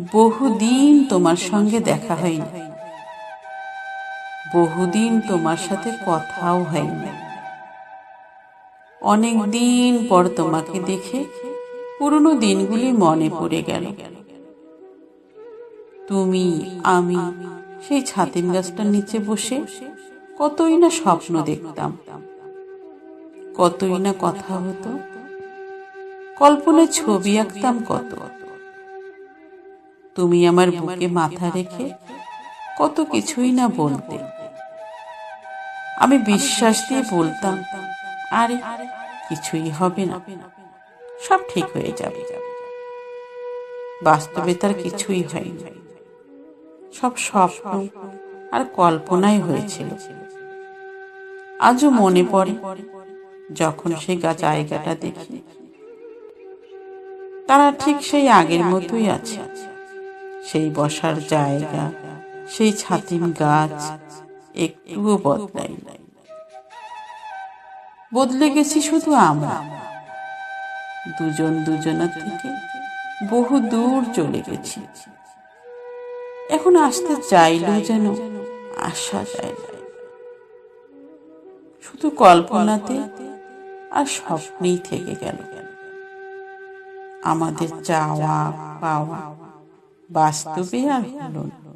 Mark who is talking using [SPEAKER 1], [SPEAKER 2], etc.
[SPEAKER 1] বহুদিন তোমার সঙ্গে দেখা হয়নি। বহুদিন তোমার সাথে কথাও হয়নি। অনেক দিন পর তোমাকে দেখে পুরনো দিনগুলি মনে পড়ে গেল। তুমি, আমি সেই ছাতিম গাছটার নিচে বসে কতই না স্বপ্ন দেখতাম। কতই না কথা হতো। কল্পনায় ছবি আঁকতাম কত। তুমি আমার বুকে মাথা রেখে কত কিছুই না বলতে। আমি বিশ্বাস দিয়ে বলতাম, আরে, কিছুই হবে না। সব ঠিক হয়ে যাবে। বাস্তবে তার কিছুই হয়নি। সব স্বপ্ন আর কল্পনাই হয়েছিল। আজও মনে পড়ে, যখন গা জায়গাটা দেখি, তারা ঠিক সেই আগের মতোই আছে। সেই বসার জায়গা, সেই ছাতিম গাছ একটুও বদলাই বদলে গেছি শুধু আমরা। দুজন দুজনের থেকে বহু দূর চলে গেছি। এখন আসতে চাইলেও যেন আসা যায় শুধু কল্পনাতে আর স্বপ্নেই থেকে গেল। আমাদের চাওয়া পাওয়া বাস্তবে আর হলো না